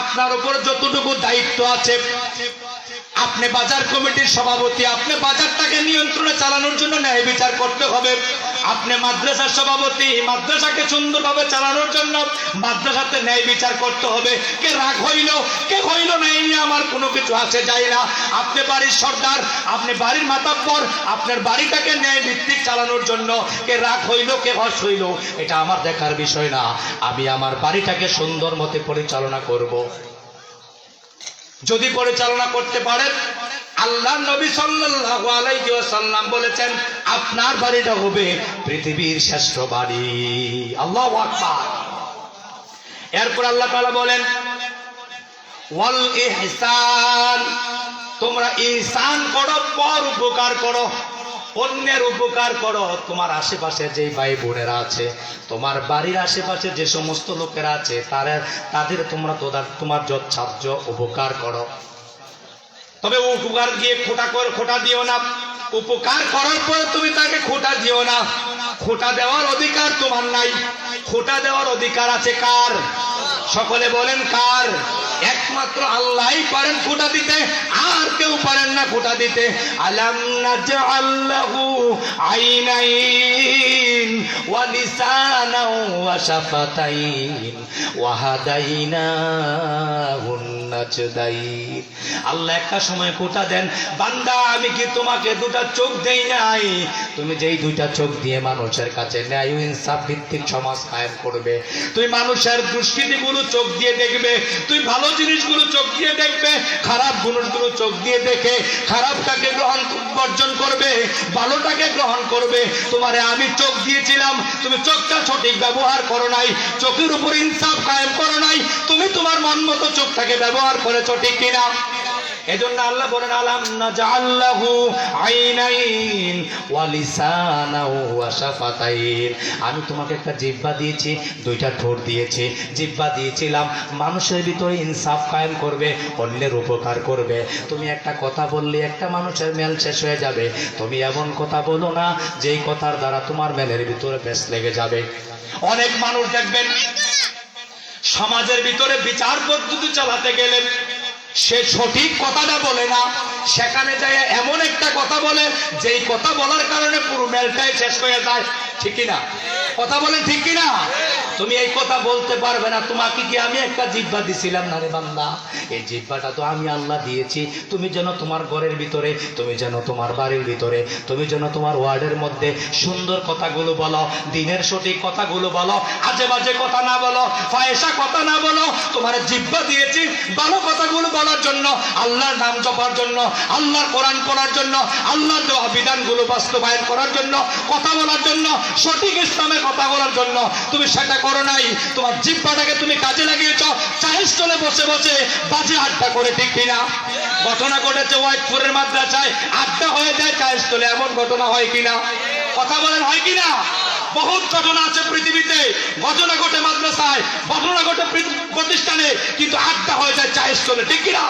আপনার উপর যতটুকু দায়িত্ব আছে, আপনি বাজার কমিটির সভাপতি, আপনি বাজারটাকে নিয়ন্ত্রণে চালানোর জন্য ন্যায় বিচার করতে হবে। আপনি মাদ্রাসার সভাপতি, মাদ্রাসাকে সুন্দরভাবে চালানোর জন্য মাদ্রাসাতে ন্যায় বিচার করতে হবে। কে রাগ হইল, কে হইল না আমার কোনো কিছু আছে যায় না। আপনি বাড়ির সর্দার, আপনি বাড়ির মাতাব্বর, আপনার বাড়িটাকে ন্যায় ভিত্তিক চালানোর জন্য কে রাগ হইল, কে হস হইল, এটা আমার দেখার বিষয় না। আমি আমার বাড়িটাকে সুন্দর মতে পরিচালনা করব। যদি পরিচালনা করতে পারেন আল্লাহ নবী সাল্লাল্লাহু আলাইহি ওয়াসাল্লাম বলেছেন, আপনার বাড়িটা হবে পৃথিবীর শ্রেষ্ঠ বাড়ি। আল্লাহু আকবার। এরপর আল্লাহ তাআলা বলেন, ওয়াল ইহসান, তোমরা ইহসান করো, পর উপকার করো, অন্যের উপকার করো। তোমার আশেপাশে যে ভাই বোনেরা আছে, তোমার বাড়ির আশেপাশে যে সমস্ত লোকেরা আছে তারা তাদের তোমরা তোমার যৎসাধ্য উপকার করো। তবে উপকার দিয়ে খোটা করে, খোটা দিও না। উপকার করার পরে তুমি তাকে খোটা দিও না। খোটা দেওয়ার অধিকার তোমার নাই। খোটা দেওয়ার অধিকার আছে কার? সকলে বলেন কার? একমাত্র আল্লাহই পারেন খোটা দিতে, আর কেউ পারেন না খোটা দিতে। আলাম নাজআল্লাহু আইনাইন। ওয়া লিসানাও وشفتين শাফাতাইন النجدين আল্লাহ একটা সময় কোটা দেন, বান্দা, আমি কি তোমাকে দুটা চোখ দেই নাই? তুমি যেই দুইটা চোখ দিয়ে মানুষের কাছে ন্যায় ইনসাফ ভিত্তিক সমাজ কায়েম করবে, তুমি মানুষের দুষ্কৃতিগুলো চোখ দিয়ে দেখবে তুই ভালো জিনিসগুলো চোখ দিয়ে দেখবে, খারাপ জিনিসগুলো চোখ দিয়ে দেখে, খারাপটাকে গ্রহণ বর্জন করবে, ভালোটাকে গ্রহণ করবে। তোমারে আমি চোখ দিয়েছিলাম, তুমি চোখটা সঠিক ব্যবহার করো নাই, চোখের উপর ইনসাফ কায়েম করো নাই, তুমি তোমার মন মতো চোখটাকে ব্যবহার করেছ ঠিক কিনা? এজন্য আল্লাহ বলেন, আলাম না নাজাল্লাহু আইনাইন ওয়া লিসানাও ওয়া শাফাতাইন। আমি তোমাকে একটা জিহ্বা দিয়েছি, দুইটা ঠোঁট দিয়েছি। জিহ্বা দিয়েছিলাম, মানুষের ভিতরে ইনসাফ কায়েম করবে, অন্যের উপকার করবে। তুমি একটা কথা বললে একটা মানুষের মেল শেষ হয়ে যাবে। তুমি এমন কথা বলো না, যেই কথার দ্বারা তোমার মেলের ভিতরে বেশ লেগে যাবে। অনেক মানুষ দেখবেন, সমাজের ভিতরে বিচার পদ্ধতি চালাতে গেলে সে সঠিক কথাটা বলে না। সেখানে যায় এমন একটা কথা বলে, যেই কথা বলার কারণে পুরো মেলটাই শেষ হয়ে যায়। ঠিক কিনা? কথা বলেন ঠিক কিনা? তুমি এই কথা বলতে পারবে না। তোমাকে কি আমি একটা জিব্বা দিছিলাম? না রে বান্দা, এই জিব্বাটা তো আমি আল্লাহ দিয়েছি। তুমি যেন তোমার ঘরের ভিতরে, তুমি যেন তোমার বাড়ির ভিতরে, তুমি যেন তোমার ওয়ার্ডের মধ্যে সুন্দর কথাগুলো বলো, দিনের সঠিক কথাগুলো বলো আজে বাজে কথা না বলো ফয়েসা কথা না বলো, তোমার জিব্বা দিয়েছি ভালো কথাগুলো বলার জন্য, আল্লাহর নাম জপার জন্য, আল্লাহর কোরআন পড়ার জন্য, আল্লাহর দেওয়া বিধানগুলো বাস্তবায়ন করার জন্য, কথা বলার জন্য সঠিক ইসলামের কথা বলার জন্য তুমি সেটা করো নাই। তোমার জিব্বাটাকে তুমি কাজে লাগিয়েছ। চায়ের স্টলে বসে বসে বাজে আড্ডা করে ঠিক কিনা ঘটনা ঘটেছে ওয়াইটপুরের মাদ্রাসায়। আড্ডা হয়ে যায় চায়ের স্টলে এমন ঘটনা হয় কিনা? কথা বলেন হয় কিনা? বহুত ঘটনা আছে পৃথিবীতে। ঘটনা ঘটে মাদ্রাসায়, ঘটনা ঘটে প্রতিষ্ঠানে। কিন্তু আড্ডা হয়ে যায় চায়ের স্টলে ঠিক কিনা?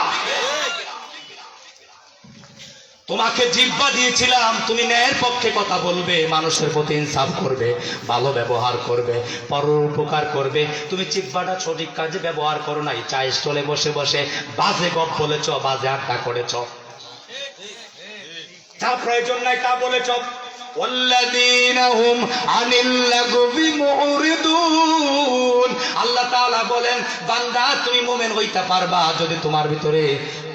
তোমাকে জিব্বা দিয়েছিলাম, তুমি ন্যায়ের পক্ষে কথা বলবে, মানুষের প্রতি ইনসাফ করবে, ভালো ব্যবহার করবে পর উপকার করবে। তুমি জিব্বাটা সঠিক কাজে ব্যবহার করো নাই চায় স্টলে বসে বসে বাজে গপ বলেছ, বাজে আড্ডা করেছ। যা প্রয়োজন নাই তা বলেছ। আল্লাহ তাআলা বলেন, বান্দা, তুমি মোমেন হইতে পারবা যদি তোমার ভিতরে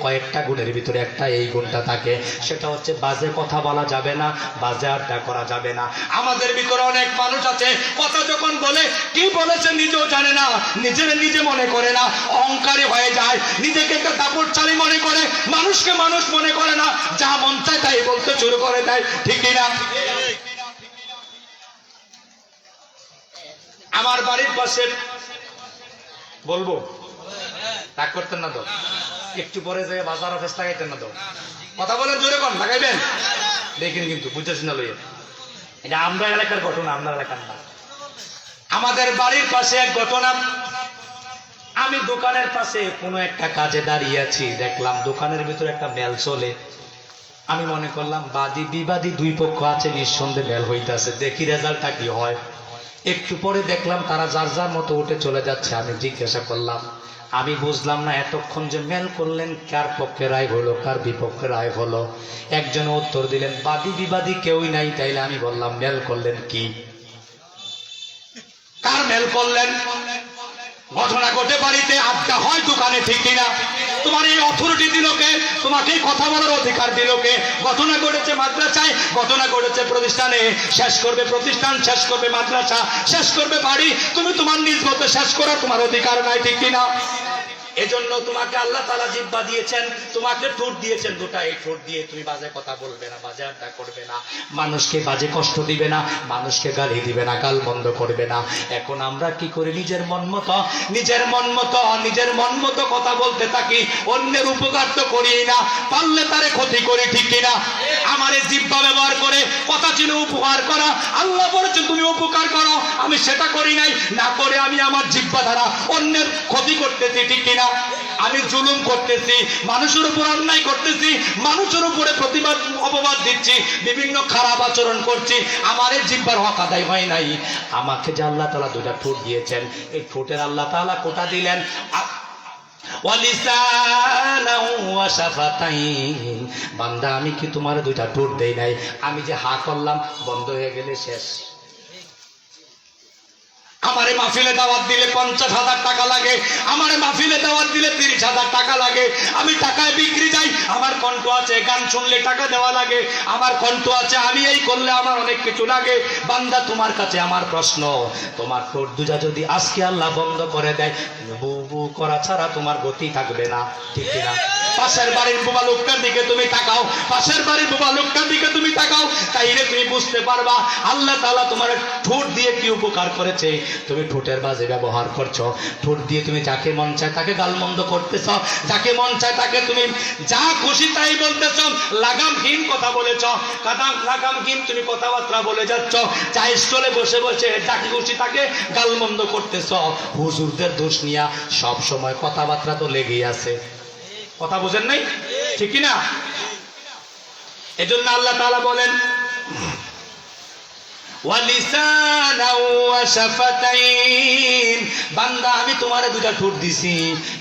কয়েকটা গুণের ভিতরে একটা এই গুণটা থাকে। সেটা হচ্ছে বাজে কথা বলা যাবে না, বাজে আড্ডা করা যাবে না। আমাদের ভিতরে অনেক মানুষ আছে, কথা যখন বলে, কি বলেছে নিজেও জানে না, নিজের নিজে মনে করে না, অহংকারী হয়ে যায়, নিজেকে একটা দাপটচালী মনে করে, মানুষকে মানুষ মনে করে না, যা মন চায় তাই বলতে শুরু করে দেয় ঠিকই না আমার বাড়ির পাশে বলব? রাগ করতেন না তো? একটু পরে যে বাজার অফিস লাগাইতেন না তো? কথা বলেন, জোরে কন, লাগাইবেন? দেখেন কিন্তু বুঝতেছি না লইয়া এটা আমরা এলাকার ঘটনা আপনার এলাকার না। আমাদের বাড়ির পাশে এক ঘটনা। আমি দোকানের পাশে কোনো একটা কাজে দাঁড়িয়ে আছি, দেখলাম দোকানের ভিতরে একটা মেল চলে। আমি মনে করলাম, বাদী বিবাদী দুই পক্ষ আছে, নিঃসন্দেহে মেল হইতেছে। দেখি রেজাল্টটা কি হয়। একটু পরে দেখলাম তারা যার যার মতো উঠে চলে যাচ্ছে, আমি জিজ্ঞাসা করলাম, আমি বুঝলাম না এতক্ষণ যে মেল করলেন, কার পক্ষে রায় হলো, কার বিপক্ষে রায় হলো। একজন উত্তর দিলেন, বাদী বিবাদী কেউই নাই, তাইলে আমি বললাম মেল করলেন কি? কার মেল করলেন? ঘটনা ঘটে বাড়িতে, আড্ডা হয় দোকানে, ঠিক কিনা? তোমার এই অথরিটি দিলকে তোমাকে কথা বলার অধিকার দিলকে ঘটনা ঘটেছে মাদ্রাসায়, ঘটনা ঘটেছে প্রতিষ্ঠানে। শেষ করবে প্রতিষ্ঠান, শেষ করবে মাদ্রাসা, শেষ করবে বাড়ি। তুমি তোমার নিজ মতো শেষ করার তোমার অধিকার নাই, ঠিক কিনা? এজন্য তোমাকে আল্লাহ তালা জিব্বা দিয়েছেন, তোমাকে ঠোঁট দিয়েছেন দুটা এই ঠোঁট দিয়ে তুমি বাজে কথা বলবে না, বাজে আড্ডা করবে না। মানুষকে বাজে কষ্ট দিবে না, মানুষকে গালি দিবে না, গাল বন্ধ করবে না। এখন আমরা কি করি? নিজের মন মতো, নিজের মন মতো, নিজের মন মতো কথা বলতে থাকি, অন্যের উপকার তো করি না, পারলে তারে ক্ষতি করি ঠিক কিনা? আমার এই জিব্বা ব্যবহার করে, কথা ছিল উপকার করা, আল্লাহ বলেছেন, তুমি উপকার করো, আমি সেটা করি নাই। না করে আমি আমার জিব্বা দ্বারা অন্যের ক্ষতি করতেছি ঠিক কিনা? আমি জুলুম করতেছি, মানুষের উপর অন্যায় করতেছি, মানুষের উপরে প্রতিবাদ, অপবাদ দিচ্ছি, বিভিন্ন খারাপ আচরণ করছি, আমার এই জিব্বার হক আদায় হয় নাই। আমাকে যে আল্লাহ তালা দুটা ঠোঁট দিয়েছেন, এই ঠোঁটের আল্লাহ তালা কোটা দিলেন? বান্দা, আমি কি তোমার দুইটা ঠোঁট দেই নাই? আমি যে হা করলাম, বন্ধ হয়ে গেলে শেষ। আমারে মাহফিলে দাওয়াত দিলে পঞ্চাশ হাজার টাকা লাগে, আমারে মাহফিলে দাওয়াত দিলে তিরিশ হাজার টাকা লাগে। আমি টাকায় বিক্রি যাই, আমার কণ্ঠ আছে, গান শুনলে টাকা দেওয়া লাগে। আমার কণ্ঠ আছে, আমি এই করলে আমার অনেক কিছু লাগে। বান্দা, তোমার কাছে আমার প্রশ্ন, তোমার ঠোঁট যদি আজকে আল্লাহ বন্ধ করে দেয় বু বু করা ছাড়া তোমার গতি থাকবে না, ঠিক কিনা? পাশের বাড়ির বোবা লোকটার দিকে তুমি তাকাও, পাশের বাড়ির বোবা লোকটার দিকে তুমি তাকাও, তাইলে তুমি বুঝতে পারবা, আল্লাহ তালা তোমার ঠোঁট দিয়ে কি উপকার করেছে। তুমি ঠোঁটের বাজে ব্যবহার করছ, ঠোঁট দিয়ে তুমি যাকে মন চায় তাকে গালমন্দ করতেছ, যাকে মন চায় তাকে তুমি যা খুশি তাই বলতেছ, লাগামহীন কথা বলেছ, কাদাম লাগামহীন তুমি কথাবার্তা বলে যাচ্ছ, চা স্টলে বসে বসে যাকে খুশি তাকে গালমন্দ করতেছ। হুজুরদের দোষ নিয়া সব সময় কথাবার্তা তো লেগেই আছে। কথা বুঝেন নাই? ঠিক না এজন্য আল্লাহ তাআলা বলেন বান্দা, আমি তোমারে দুটা ঠোঁট দিছি।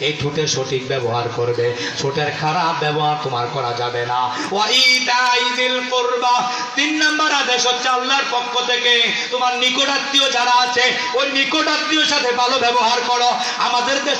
এই ঠোঁটের সঠিক ব্যবহার করবে। ঠোঁটের খারাপ ব্যবহার তোমার করা যাবে না। তিন নাম্বার আদেশ হচ্ছে আল্লাহর পক্ষ থেকে, তোমার নিকটাত্মীয় যারা আছে, ওই নিকটাত্মীয় সাথে ভালো ব্যবহার করো। আমাদের দেশে